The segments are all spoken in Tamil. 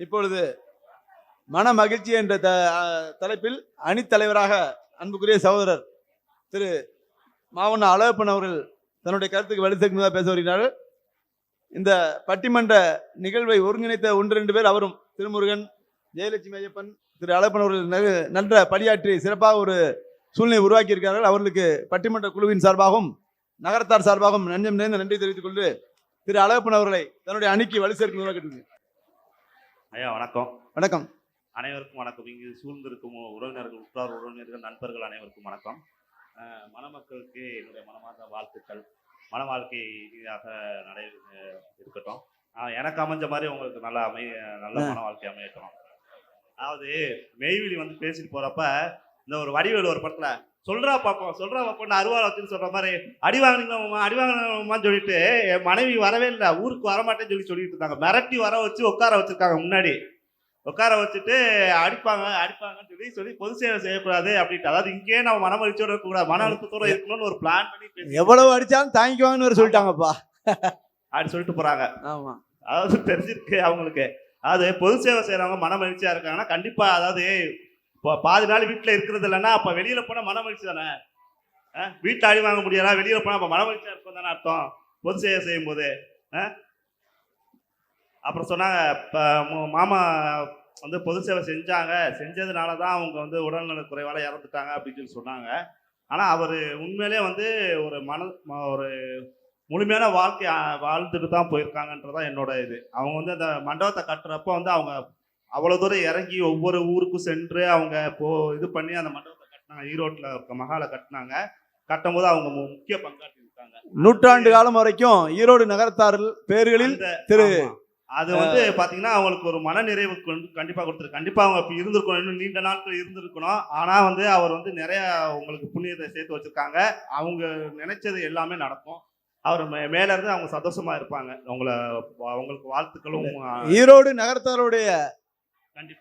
இப்பொழுது மன மகிழ்ச்சி என்ற த தலைப்பில் அணித்தலைவராக அன்புக்குரிய சகோதரர் திரு மாவண்ண அழகப்பன் அவர்கள் தன்னுடைய கருத்துக்கு வலி பேச வருகிறார்கள் இந்த பட்டிமன்ற நிகழ்வை ஒருங்கிணைத்த ஒன்று ரெண்டு பேர் அவரும் திருமுருகன் ஜெயலட்சுமி ஐயப்பன் திரு அழகப்பன் அவர்கள் நன்ற பணியாற்றி சிறப்பாக ஒரு சூழ்நிலை உருவாக்கியிருக்கிறார்கள் அவர்களுக்கு பட்டிமன்ற குழுவின் சார்பாகவும் நகரத்தார் சார்பாகவும் நஞ்சம் நிறைந்த நன்றி தெரிவித்துக் கொண்டு திரு அழகப்பன் அவர்களை தன்னுடைய அணிக்கு வலி சேர்க்கிறதா கேட்டுக்கொள்கிறேன். ஐயா வணக்கம். வணக்கம். அனைவருக்கும் வணக்கம். இங்கு சூழ்ந்திருக்கும் உறவினர்கள் உற்றார் உறவினர்கள் நண்பர்கள் அனைவருக்கும் வணக்கம். மணமக்களுக்கு என்னுடைய மனமார்ந்த வாழ்த்துக்கள். மன வாழ்க்கை இனிதாக நடை இருக்கட்டும். எனக்கு அமைஞ்ச மாதிரி உங்களுக்கு நல்ல அமை நல்ல. மன வாழ்க்கை அமையட்டும். அதாவது மெய்விழி வந்து பேசிட்டு போறப்ப இந்த ஒரு வடிவேலு ஒரு படத்துல சொல்றா பாப்போம் சொல்றா பாப்போம் அருவாள் வச்சுன்னு சொல்ற மாதிரி அடி வாங்கினீங்களா அடி வாங்கினோமான்னு சொல்லிட்டு என் மனைவி வரவே இல்லை ஊருக்கு வரமாட்டேன்னு சொல்லி சொல்லிட்டு இருந்தாங்க. மிரட்டி வர வச்சு உட்கார வச்சிருக்காங்க முன்னாடி. உட்கார வச்சுட்டு அடிப்பாங்க அடிப்பாங்கன்னு சொல்லி சொல்லி பொது சேவை செய்யக்கூடாது அப்படின்ட்டு. அதாவது இங்கேயே நம்ம மன மகிழ்ச்சியோட இருக்கக்கூடாது. மன அழுத்தத்தோட இருக்கணும்னு ஒரு பிளான் பண்ணி எவ்வளவு அடிச்சாலும் தாங்கிக்குவாங்கன்னு வேற சொல்லிட்டாங்கப்பா. அப்படி சொல்லிட்டு போறாங்க. ஆமா. அதாவது தெரிஞ்சிருக்கு அவங்களுக்கு. அதாவது பொது சேவை செய்யறவங்க மன மகிழ்ச்சியா இருக்காங்கன்னா கண்டிப்பா அதாவது இப்போ பாதி நாள் வீட்டில் இருக்கிறது இல்லைன்னா அப்போ வெளியில் போனால் மன மகிழ்ச்சி தானே? அஹ் வீட்டுல அடி வாங்க முடியாதா வெளியில் போனால் அப்போ மன மகிழ்ச்சியாக இருக்கும் தானே அர்த்தம்? பொது சேவை செய்யும் போது. அப்புறம் சொன்னாங்க இப்போ மாமா வந்து பொது சேவை செஞ்சாங்க. செஞ்சதுனால தான் அவங்க வந்து உடல்நல குறைவால் இறந்துட்டாங்க அப்படின்னு சொல்லி சொன்னாங்க. ஆனால் அவர் உண்மையிலே வந்து ஒரு மன ம- ஒரு முழுமையான வாழ்க்கை வாழ்ந்துட்டு தான் போயிருக்காங்கன்றதான் என்னோட இது. அவங்க வந்து அந்த மண்டபத்தை கட்டுறப்போ வந்து அவங்க அவ்வளவு தூரம் இறங்கி ஒவ்வொரு ஊருக்கும் சென்று அவங்க போ இது பண்ணி அந்த மண்டபத்தை கட்டினாங்க. ஈரோட்டில் இருக்க மகாலை கட்டினாங்க. கட்டும் போது அவங்க முக்கிய பங்காற்றி இருக்காங்க நூற்றாண்டு காலம் வரைக்கும் ஈரோடு நகரத்தாரில் பேர்களில் திரு. அது வந்து பாத்தீங்கன்னா அவங்களுக்கு ஒரு மன நிறைவு கொண்டு கண்டிப்பா கொடுத்துரு கண்டிப்பா அவங்க இப்ப இருந்திருக்கணும். இன்னும் நீண்ட நாட்கள் இருந்திருக்கணும். ஆனா வந்து அவர் வந்து நிறைய உங்களுக்கு புண்ணியத்தை சேர்த்து வச்சிருக்காங்க. அவங்க நினைச்சது எல்லாமே நடக்கும். அவர் மே- மேல இருந்து அவங்க சந்தோஷமா இருப்பாங்க. அவங்கள அவங்களுக்கு வாழ்த்துக்களும் ஈரோடு நகரத்தாருடைய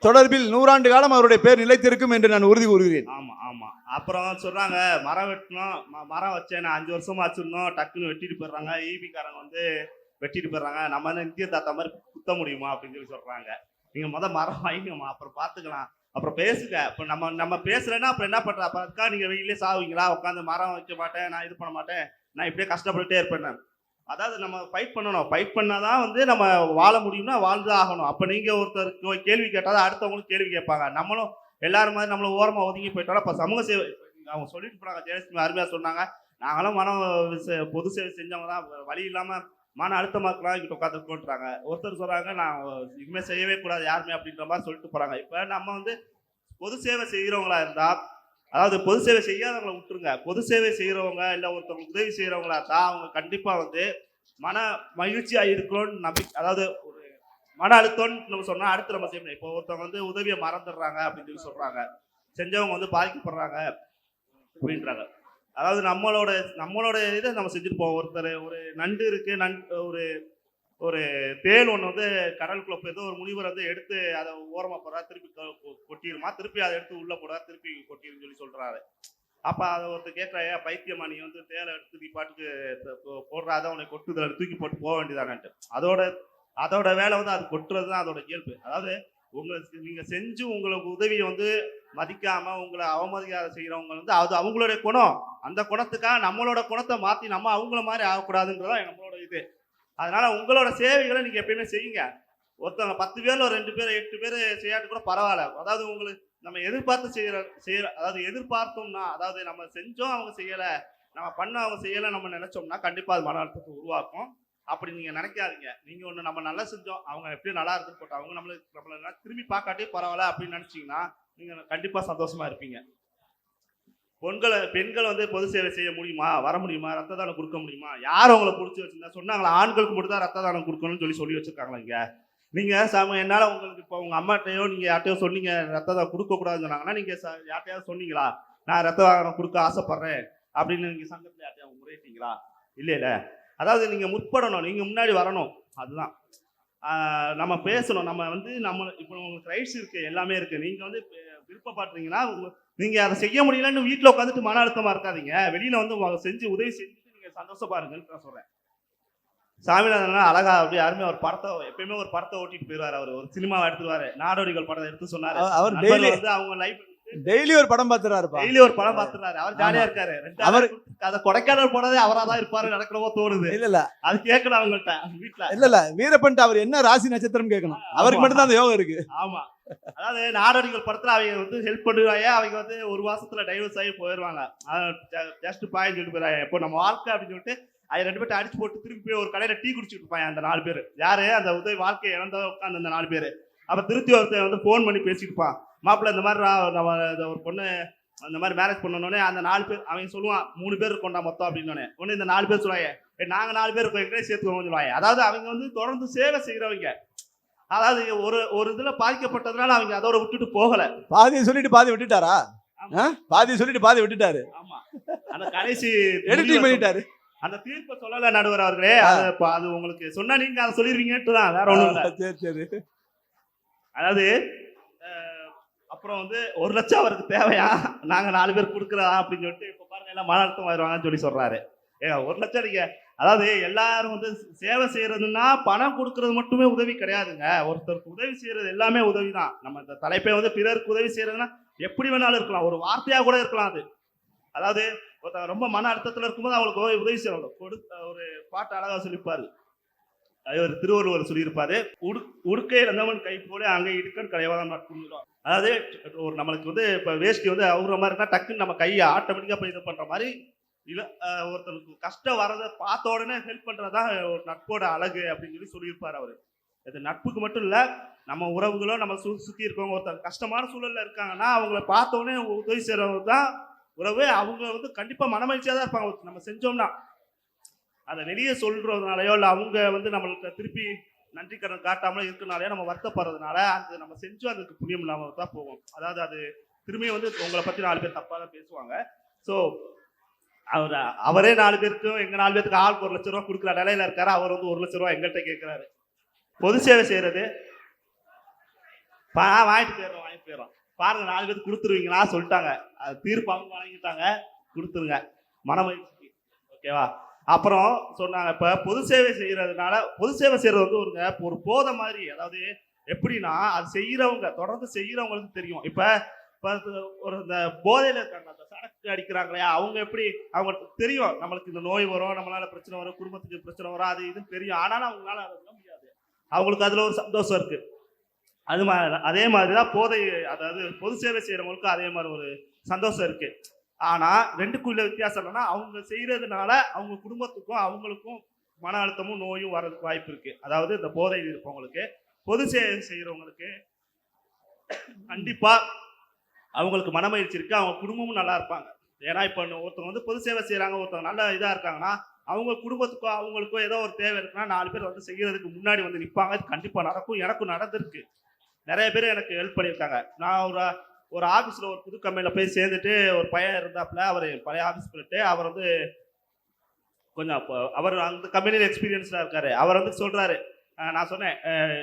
தொடர்பில் நூறாண்டு காலம் அவருடைய பேர் நிலைத்திருக்கும் என்று நான் உறுதி கூறுகிறேன். ஆமா ஆமா. அப்புறம் சொல்றாங்க மரம் வெட்டணும் மரம் வச்சேன் நான் அஞ்சு வருஷமா வச்சிருந்தோம் டக்குன்னு வெட்டிட்டு போயிடுறாங்க. ஈபி காரங்க வந்து வெட்டிட்டு போயிடுறாங்க. நம்ம வந்து இந்திய தாத்தா மாதிரி குத்த முடியுமா அப்படின்னு சொல்லி சொல்றாங்க. நீங்க முத மரம் வாங்கிக்கோமா அப்புறம் பாத்துக்கலாம். அப்புறம் பேசுங்க. இப்போ நம்ம நம்ம பேசுறேன்னா அப்புறம் என்ன பண்ற? அப்ப அதுக்காக நீங்க வெயிலே சாவீங்களா உட்காந்து மரம் வைக்க மாட்டேன் நான் இது பண்ண மாட்டேன் நான் இப்படியே கஷ்டப்பட்டுட்டே இருப்பேன். அதாவது நம்ம ஃபைட் பண்ணணும். ஃபைட் பண்ணாதான் வந்து நம்ம வாழ முடியும்னா வாழ்ந்து ஆகணும். அப்போ நீங்கள் ஒருத்தருக்கு கேள்வி கேட்டால் அடுத்தவங்களும் கேள்வி கேட்பாங்க. நம்மளும் எல்லாரும் மாதிரி நம்மள ஓரமாக ஒதுங்கி போயிட்டோம் அப்போ சமூக சேவை அவங்க சொல்லிட்டு போனாங்க ஜெயலட்சுமி அருமையாக சொன்னாங்க. நாங்களும் மனம் பொது சேவை செஞ்சவங்க தான். வழி இல்லாமல் மன அழுத்தமா இருக்கலாம் இங்கிட்ட உட்காந்துருக்கோன்றாங்க ஒருத்தர் சொல்கிறாங்க நான் இனிமேல் செய்யவே கூடாது யாருமே அப்படின்ற மாதிரி சொல்லிட்டு போகிறாங்க இப்போ நம்ம வந்து பொது சேவை செய்கிறவங்களா இருந்தால் அதாவது பொது சேவை செய்யாதவங்களை விட்டுருங்க. பொது சேவை செய்கிறவங்க இல்லை ஒருத்தவங்களுக்கு உதவி செய்கிறவங்களா தான் அவங்க கண்டிப்பாக வந்து மன மகிழ்ச்சியாக இருக்கணும்னு நம்பி அதாவது ஒரு மன அழுத்தம்னு நம்ம சொன்னால் அடுத்து நம்ம செய்யணும் இப்போ ஒருத்தவங்க வந்து உதவியை மறந்துடுறாங்க அப்படின்னு சொல்லி சொல்கிறாங்க செஞ்சவங்க வந்து பாதிக்கப்படுறாங்க அப்படின்றாங்க. அதாவது நம்மளோட நம்மளோட இதை நம்ம செஞ்சுட்டு போவோம். ஒருத்தர் ஒரு நண்டு இருக்குது நண்டு ஒரு ஒரு தேள் ஒன்று வந்து கடலுக்குள்ள போய் ஒரு முனிவர் வந்து எடுத்து அதை ஓரமாக போடுறா திருப்பி கொ- கொட்டிருமா? திருப்பி அதை எடுத்து உள்ளே போடுறா திருப்பி கொட்டிருன்னு சொல்லி சொல்கிறாரு அப்போ அதை ஒருத்தர் கேட்குறாயா பைத்தியமா நீ வந்து தேலை எடுத்து நீ பாட்டுக்கு போடுறா போ- அதை உனக்கு கொட்டுதல் தூக்கி போட்டு போக வேண்டியதானன்ட்டு. அதோட அதோட வேலை வந்து அது கொட்டுறது தான் அதோட இயல்பு. அதாவது உங்களுக்கு நீங்கள் செஞ்சு உங்களுக்கு உதவியை வந்து மதிக்காமல் உங்களை அவமதிக்காத செய்கிறவங்க வந்து அது அவங்களுடைய குணம். அந்த குணத்துக்காக நம்மளோட குணத்தை மாற்றி நம்ம அவங்கள மாதிரி ஆகக்கூடாதுன்றதான் நம்மளோட இது. அதனால் உங்களோட சேவைகளை நீங்கள் எப்பயுமே செய்யுங்க. ஒருத்தவங்க பத்து பேரில் ஒரு ரெண்டு பேர் எட்டு பேர் செய்யாட்டு கூட பரவாயில்ல. அதாவது உங்களுக்கு நம்ம எதிர்பார்த்து செய்கிற செய்கிற அதாவது எதிர்பார்த்தோம்னா அதாவது நம்ம செஞ்சோம் அவங்க செய்யலை நம்ம பண்ண அவங்க செய்யலை நம்ம நினச்சோம்னா கண்டிப்பாக அது மன அழுத்தத்தை உருவாக்கும். அப்படி நீங்கள் நினைக்காதீங்க. நீங்கள் ஒன்று நம்ம நல்லா செஞ்சோம் அவங்க எப்படியும் நல்லா இருந்து போட்டோம் அவங்க நம்மளுக்கு நம்மளை திரும்பி பார்க்காட்டே பரவாயில்ல அப்படின்னு நினச்சிங்கன்னா நீங்கள் கண்டிப்பாக சந்தோஷமாக இருப்பீங்க. பெண்களை பெண்களை வந்து பொது சேவை செய்ய முடியுமா? வர முடியுமா? ரத்த தானம் கொடுக்க முடியுமா? யார் அவங்கள பிடிச்சி வச்சிருந்தா? சொன்னாங்களா? ஆண்களுக்கு மட்டும் தான் ரத்த தானம் கொடுக்கணும்னு சொல்லி சொல்லி வச்சிருக்காங்களா இங்கே? நீங்கள் சம என்னால் உங்களுக்கு இப்போ உங்கள் அம்மாட்டையோ நீங்கள் யார்ட்டையோ சொன்னீங்க ரத்த தான் கொடுக்கக்கூடாதுன்னு சொன்னாங்கன்னா நீங்கள் ச- யார்ட்டையாவது சொன்னீங்களா? நான் ரத்த தானம் கொடுக்க ஆசைப்பட்றேன் அப்படின்னு நீங்கள் சங்கத்தில் யார்ட்டையாவது முறையிட்டீங்களா? இல்லை இல்லை அதாவது நீங்கள் முற்படணும். நீங்கள் முன்னாடி வரணும். அதுதான். நம்ம பேசணும். நம்ம வந்து நம்ம இப்போ உங்களுக்கு ரைட்ஸ் இருக்குது எல்லாமே இருக்குது நீங்கள் வந்து விருப்பப்படுறீங்கன்னா உங்கள் நீங்க அதை செய்ய முடியலன்னு வீட்ல உட்காந்துட்டு மன அழுத்தமா இருக்காதீங்க. வெளியில வந்து செஞ்சு உதவி செஞ்சுட்டு நீங்க சந்தோஷமா இருங்கன்னு நான் சொல்றேன். சாமிநாதன் அழகா அப்படியே அருமையா ஒரு படத்தை எப்பயுமே ஒரு படத்தை ஓட்டிட்டு போயிருவாரு அவர். ஒரு சினிமாவை எடுத்துருவாரு நாடோடிகள் படத்தை எடுத்து சொன்னாரு. அவ- அவர் டெய்லி வந்து அவங்க லைஃப் டெய்லி ஒரு படம் பார்த்துறாருப்பா டெய்லி ஒரு படம் பாத்துறாரு அவர் ஜாலியா இருக்காரு. அவர்- அவர் அதை கொடைக்கானல் போனதே அவரா தான் இருப்பாரு நடக்கிறவோ தோணுது. இல்ல இல்ல. அது கேட்கணும் அவங்கள்ட்ட. வீட்டுல இல்ல இல்ல. வீரப்பன்ட்டு அவர் என்ன ராசி நட்சத்திரம் கேட்கணும். அவருக்கு. மட்டும் தான் அந்த யோகம் இருக்கு. ஆமா. அதாவது நாடோடிகள் படத்துல அவங்க வந்து ஹெல்ப் பண்ணுவாங்க. அவங்க வந்து ஒரு மாசத்துல டைவர்ஸ் ஆகி போயிடுவாங்க ஜஸ்ட் பாயிண்ட் சொல்லிட்டு போயிடுவாங்க. இப்போ நம்ம வாழ்க்கை அப்படின்னு சொல்லிட்டு அதை ரெண்டு பேர்ட்ட அடிச்சு போட்டு திருப்பி போய் ஒரு கடையில டீ குடிச்சிட்டு இருப்பாங்க அந்த நாலு பேர். யாரு? அந்த உதவி வாழ்க்கையை இழந்த உட்காந்து அந்த நாலு பேர். அப்ப திருத்தி ஒருத்தன் வந்து ஃபோன் பண்ணி பேசிட்டு மாப்பிள்ள இந்த மாதிரி நான் நம்ம ஒரு பொண்ணு அந்த மாதிரி மேரேஜ் பண்ணனோடனே அந்த நாலு பேர் அவன் சொல்லுவான் மூணு பேர் இருக்கோண்டா மொத்தம் அப்படின்னு ஒன்று இந்த நாலு பேர் சொல்லுவாங்க நாங்கள் நாங்க நாலு பேர் இருக்கோம் எங்களே சேர்த்துக்கோங்க சொல்லுவாங்க. அதாவது அவங்க வந்து தொடர்ந்து சேவை செய்யறவங்க அதாவது ஒரு ஒரு இதுல பாதிக்கப்பட்டதுனால அவங்க அதோட விட்டுட்டு போகல. பாதியை சொல்லிட்டு பாதி விட்டுட்டாரா? ஆ? பாதியை சொல்லிட்டு பாதி விட்டுட்டாரு. ஆமா. அந்த கடைசி எடிட்டிங் பண்ணிட்டாரு. அந்த தீர்ப்பை சொல்லல நடுவர் அவர்களே. அது உங்களுக்கு சொன்னா நீங்க அதை சொல்லிருவீங்கன்ட்டு தான் வேற ஒண்ணும் இல்ல. சரி சரி. அதாவது அப்புறம் வந்து ஒரு லட்சம் அவருக்கு தேவையா? நாங்க நாலு பேர் கொடுக்குறதா? அப்படின்னு சொல்லிட்டு இப்ப பாருங்க எல்லாம் மன அழுத்தம் வருவாங்கன்னு சொல்லி சொல்றாரு. ஏங்க ஒரு லட்சம் நீங்க அதாவது எல்லாரும் வந்து சேவை செய்யறதுன்னா பணம் கொடுக்கறது மட்டுமே உதவி கிடையாதுங்க. ஒருத்தருக்கு உதவி செய்யறது எல்லாமே உதவி தான் நம்ம இந்த தலைப்பை வந்து பிறருக்கு உதவி செய்யறதுன்னா எப்படி வேணாலும் இருக்கலாம். ஒரு வார்த்தையாக கூட இருக்கலாம் அது. அதாவது ஒருத்தன் ரொம்ப மன அழுத்தத்துல இருக்கும்போது அவங்களுக்கு உதவி- உதவி செய்யணும். கொடு ஒரு பாட்டு அழகாக சொல்லிப்பாரு. அது ஒரு திருவள்ளுவர் சொல்லியிருப்பாரு உடு உடுக்கை இழந்தவன் கை போல அங்கே இடுக்கன் கலைவாதான் நட்புங்கிறோம் அதாவது ஒரு நம்மளுக்கு வந்து இப்போ வேஷ்டி வந்து அவுற மாதிரி இருந்தால் டக்குன்னு நம்ம கையை ஆட்டோமேட்டிக்காக போய் இது பண்ணுற மாதிரி இல்லை ஒருத்தருக்கு கஷ்டம் வரதை பார்த்த உடனே ஹெல்ப் பண்ணுறதான் ஒரு நட்போட அழகு அப்படின்னு சொல்லி சொல்லியிருப்பார் அவர். இது நட்புக்கு மட்டும் இல்லை நம்ம உறவுகளோ நம்ம சு சுற்றி இருக்கவங்க ஒருத்தர் கஷ்டமான சூழலில் இருக்காங்கன்னா அவங்கள பார்த்தோன்னே உதவி செய்கிறவங்க தான் உறவு. அவங்க வந்து கண்டிப்பாக மனமகிழ்ச்சியாக தான் இருப்பாங்க. நம்ம செஞ்சோம்னா அதை வெளியே சொல்கிறதுனாலையோ இல்லை அவங்க வந்து நம்மளுக்கு திருப்பி நன்றி கடன் காட்டாமலே இருக்கனாலயோ நம்ம வருத்தப்படுறதுனால அது நம்ம செஞ்சோம் அதுக்கு புண்ணியம் இல்லாமல் தான் போகும். அதாவது அது திரும்பியும் வந்து உங்களை பற்றி நாலு பேர் தப்பாக தான் பேசுவாங்க. ஸோ அவர் அவரே நாலு பேருக்கும் எங்க நாலு பேருக்கு ஆளுக்கு ஒரு லட்ச ரூபா கொடுக்குற நிலையில இருக்காரு. அவர் வந்து ஒரு லட்ச ரூபா எங்கள்கிட்ட கேட்கிறாரு பொது சேவை செய்யறது. பா வாங்கிட்டு போயிடுறோம் வாங்கிட்டு போயிடுறோம். பாருங்க நாலு பேருக்கு கொடுத்துருவீங்களா சொல்லிட்டாங்க. அது தீர்ப்பு அவங்க வழங்கிட்டாங்க. கொடுத்துருங்க. மனமகிழ்ச்சி. ஓகேவா? அப்புறம் சொன்னாங்க இப்ப பொது சேவை செய்யறதுனால பொது சேவை செய்யறது வந்து ஒருங்க ஒரு போதை மாதிரி. அதாவது எப்படின்னா அது செய்யறவங்க தொடர்ந்து செய்யறவங்களுக்கு தெரியும். இப்ப ஒரு இந்த போதையில் இருக்காங்க அந்த சரக்கு அடிக்கிறாங்களே அவங்க எப்படி அவங்களுக்கு தெரியும் நம்மளுக்கு இந்த நோய் வரும் நம்மளால பிரச்சனை வரும் குடும்பத்துக்கு பிரச்சனை வரும் அது இதுன்னு தெரியும். ஆனாலும் அவங்களால அதை விட முடியாது. அவங்களுக்கு அதில் ஒரு சந்தோஷம் இருக்கு. அது மாதிரி அதே மாதிரி தான் போதை அதாவது பொது சேவை செய்கிறவங்களுக்கும் அதே மாதிரி ஒரு சந்தோஷம் இருக்கு. ஆனால் ரெண்டுக்குள்ள வித்தியாசம் என்னன்னா அவங்க செய்கிறதுனால அவங்க குடும்பத்துக்கும் அவங்களுக்கும் மன அழுத்தமும் நோயும் வர்றதுக்கு வாய்ப்பு இருக்கு. அதாவது இந்த போதையில் இருப்பவங்களுக்கு பொது சேவை செய்கிறவங்களுக்கு கண்டிப்பாக அவங்களுக்கு மனமயிற்சி இருக்கு அவங்க குடும்பமும் நல்லா இருப்பாங்க. ஏன்னா இப்போ ஒருத்தவங்க வந்து பொது சேவை செய்கிறாங்க ஒருத்தவங்க நல்ல இதாக இருக்காங்கன்னா அவங்க குடும்பத்துக்கோ அவங்களுக்கோ ஏதோ ஒரு தேவை இருக்குன்னா நாலு பேர் வந்து செய்கிறதுக்கு முன்னாடி வந்து நிற்பாங்க அது கண்டிப்பாக நடக்கும் எனக்கும் நடந்திருக்கு. நிறைய பேர் எனக்கு ஹெல்ப் பண்ணியிருக்காங்க. நான் ஒரு ஒரு ஆஃபீஸில் ஒரு புது கம்பெனியில் போய் சேர்ந்துட்டு ஒரு பையன் இருந்தாப்புல அவர் பழைய ஆஃபீஸ் போயிட்டு அவர் வந்து கொஞ்சம் அப்போ அவர் அந்த கம்பெனியில் எக்ஸ்பீரியன்ஸாக இருக்காரு. அவர் வந்து சொல்கிறாரு நான் சொன்னேன்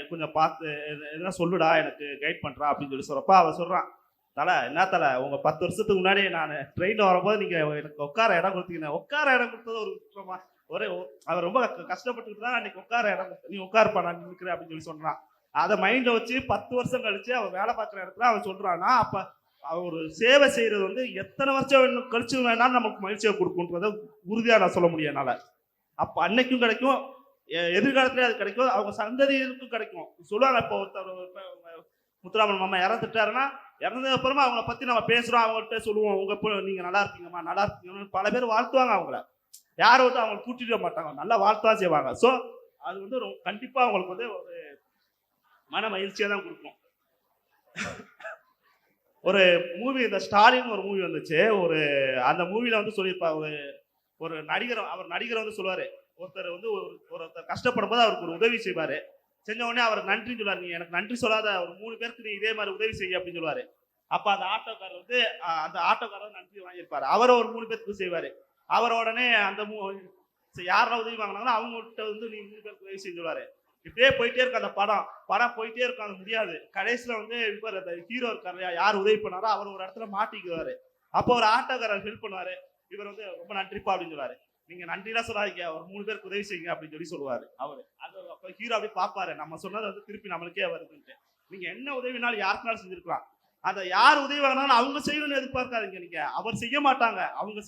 கொஞ்சம் பார்த்து எது- எதுனா சொல்லுடா எனக்கு கைட் பண்ணுறா அப்படின்னு சொல்லி சொல்கிறப்ப அவர் சொல்கிறான் தலை என்ன தலை உங்கள் பத்து வருஷத்துக்கு முன்னாடி நான் ட்ரெயினில் வரும்போது நீங்கள் எனக்கு உட்கார இடம் கொடுத்தீங்க உட்கார இடம் கொடுத்தது ஒரு குற்றமா? ஒரே ஒ- அவர் ரொம்ப க- கஷ்டப்பட்டுட்டு தான் அன்னைக்கு உட்கார இடம் கொடுத்த நீ உட்காருப்பா நான் நிற்கிறேன் அப்படின்னு சொல்லி சொல்கிறான் அதை மைண்டில் வச்சு பத்து வருஷம் கழித்து அவன் வேலை பார்க்குற இடத்துல அவன் சொல்கிறான்னா அப்போ அவர் ஒரு சேவை செய்கிறது வந்து எத்தனை வருஷம் வேணும் கழிச்சு வேணாலும் நமக்கு மகிழ்ச்சியை கொடுக்குன்றதை உறுதியாக நான் சொல்ல முடியும் என்னால். அப்போ அன்னைக்கும் கிடைக்கும் எ- எதிர்காலத்துலேயும் அது கிடைக்கும் அவங்க சந்ததிகளுக்கும் கிடைக்கும். சொல்லுவாங்க இப்போ ஒருத்தர் முத்துராமன் மாமா இறந்துட்டாருன்னா இறந்ததுக்கு அப்புறமா அவங்கள பற்றி நம்ம பேசுகிறோம் அவங்கள்ட்ட சொல்லுவோம். உங்கள் இப்போ நீங்கள் நல்லா இருக்கீங்கம்மா நல்லா இருக்கீங்கன்னு பல பேர் வாழ்த்துவாங்க அவங்கள. யாரும் வந்து அவங்களை கூட்டிட்டு மாட்டாங்க நல்லா வாழ்த்தா செய்வாங்க. ஸோ அது வந்து ரொம்ப கண்டிப்பாக அவங்களுக்கு வந்து ஒரு மன மகிழ்ச்சியாக தான் கொடுக்கும். ஒரு மூவி இந்த ஸ்டாலின் ஒரு மூவி வந்துச்சு. ஒரு அந்த மூவியில் வந்து சொல்லியிருப்பா ஒரு ஒரு நடிகர் அவர் நடிகர் வந்து சொல்லுவாரு. ஒருத்தர் வந்து ஒரு ஒருத்தர் கஷ்டப்படும் போது அவருக்கு ஒரு உதவி செய்வாரு. செஞ்ச உடனே அவர் நன்றி சொல்லுவார். நீ எனக்கு நன்றி சொல்லாத ஒரு மூணு பேருக்கு நீ இதே மாதிரி உதவி செய்ய அப்படின்னு சொல்லுவாரு. அப்ப அந்த ஆட்டோக்காரர் வந்து அந்த ஆட்டோக்காரர் நன்றி வாங்கியிருப்பாரு. அவர் ஒரு மூணு பேருக்கு செய்வாரு. அவர் உடனே அந்த மூ யாரெல்லாம் உதவி வாங்கினாங்களோ அவங்ககிட்ட வந்து நீ மூணு பேருக்கு உதவி செஞ்சு சொல்லுவாரு. இப்படியே போயிட்டே இருக்கு அந்த படம். படம் போயிட்டே இருக்கும் அது முடியாது. கடைசியில் வந்து இவர் அந்த ஹீரோ இருக்காரு யார் உதவி பண்ணாரோ அவர் ஒரு இடத்துல மாட்டிக்குவாரு. அப்போ ஒரு ஆட்டோக்காரர் ஹெல்ப் பண்ணுவாரு. இவர் வந்து ரொம்ப நன்றிப்பா அப்படின்னு சொல்லுவாரு. நீங்க நன்றிலாம் சொல்லாதீங்க. ஒரு மூணு பேருக்கு உதவி செய்யுங்க அப்படின்னு சொல்லி சொல்லுவாரு. அவரு. அது அப்ப ஹீரோ அப்படி பாப்பாரு நம்ம சொன்னது வந்து திருப்பி நம்மளுக்கே வருதுன்ட்டு. நீங்க என்ன உதவினாலும் யாருக்குனாலும் செஞ்சிருக்கலாம். அந்த யார் உதவி வாங்கினாலும் அவங்க செய்யணும்னு எதிர்பார்க்காதீங்க நீங்க. அவர் செய்ய மாட்டாங்க. அவங்க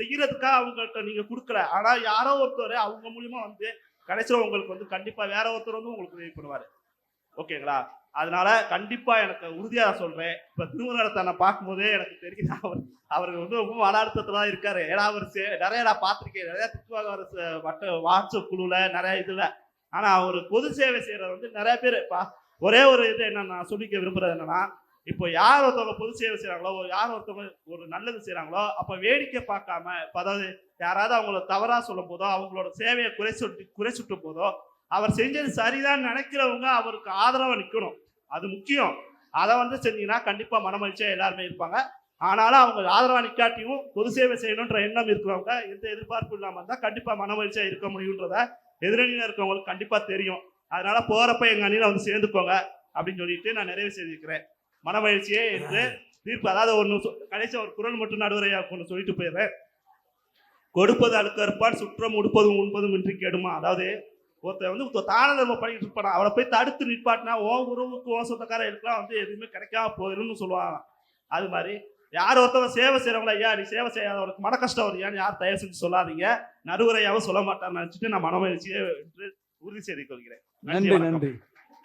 செய்யறதுக்காக அவங்கள்ட்ட நீங்க கொடுக்கல. ஆனா யாரோ ஒருத்தர் அவங்க மூலியமா வந்து கடைசியில் உங்களுக்கு வந்து கண்டிப்பா வேற ஒருத்தர் வந்து உங்களுக்கு உதவி பண்ணுவாரு. ஓகேங்களா? அதனால கண்டிப்பாக எனக்கு உறுதியாக சொல்கிறேன் இப்போ திருமணத்தை நான் பார்க்கும்போதே எனக்கு தெரியுது அவர் அவர் வந்து ரொம்ப மன அழுத்தத்தில் தான் இருக்காரு. ஏன்னா அவர் நிறைய நான் பார்த்துருக்கேன். நிறையா திட்டுவாங்க அவர் வட்ட வாட்ஸ்அப் குழுவில் நிறைய இதில். ஆனால் அவர் பொது சேவை செய்கிறது வந்து நிறைய பேர். பா- ஒரே ஒரு இது என்ன நான் சொல்லிக்க விரும்புறது என்னன்னா இப்போ யார் ஒருத்தவங்க பொது சேவை செய்கிறாங்களோ யார் ஒருத்தவங்க ஒரு நல்லது செய்கிறாங்களோ அப்போ வேடிக்கை பார்க்காம இப்போ அதாவது யாராவது அவங்கள தவறாக சொல்லும் போதோ அவங்களோட சேவையை குறை சுட்டு குறை சுட்டும் போதோ அவர் செஞ்சது சரிதான் நினைக்கிறவங்க அவருக்கு ஆதரவாக நிற்கணும் அது முக்கியம். அதை வந்து செஞ்சீங்கன்னா கண்டிப்பாக மனமகிழ்ச்சியாக எல்லாருமே இருப்பாங்க. ஆனாலும் அவங்க ஆதரவாக நிக்காட்டியும் பொது சேவை செய்யணுன்ற எண்ணம் இருக்கிறவங்க எந்த எதிர்பார்ப்பும் இல்லாமல் இருந்தால் கண்டிப்பாக மனமகிழ்ச்சியாக இருக்க முடியுன்றத எதிரணியில் இருக்கிறவங்களுக்கு கண்டிப்பாக தெரியும். அதனால போகிறப்ப எங்கள் அணியில் வந்து சேர்ந்துக்கோங்க அப்படின்னு சொல்லிட்டு நான் நிறைவு செய்திருக்கிறேன். மனமகிழ்ச்சியே என்று தீர்ப்பு அதாவது ஒன்று கடைசி ஒரு குரல் மட்டும் நடுவரையா ஒன்று சொல்லிட்டு போயிடுறேன். கொடுப்பது அழுக்கறுப்பான் சுற்றம் உடுப்பதும் உண்பதும் இன்றி கெடுமா? அதாவது ஒருத்தன் வந்து தான தர்மம் பண்ணிட்டு இருப்பான்? அவளை போய் தடுத்து நிற்பாட்டினா உன் உறவுக்கு உன் சொந்தக்காரன் இருக்கலாம் வந்து எதுவுமே கிடைக்காம போயிரும்னு சொல்லுவாங்க அது மாதிரி யார் ஒருத்தவங்க சேவை செய்யறவங்களா ஐயா நீ சேவை செய்யாதவனுக்கு மன கஷ்டம் வருயான்னு யார் தயவு செஞ்சு சொல்லாதீங்க. நடுவரையாவும் சொல்ல மாட்டான்னு நினைச்சிட்டு நான் என்று உறுதி செய்து கொள்கிறேன். நன்றி. நன்றி.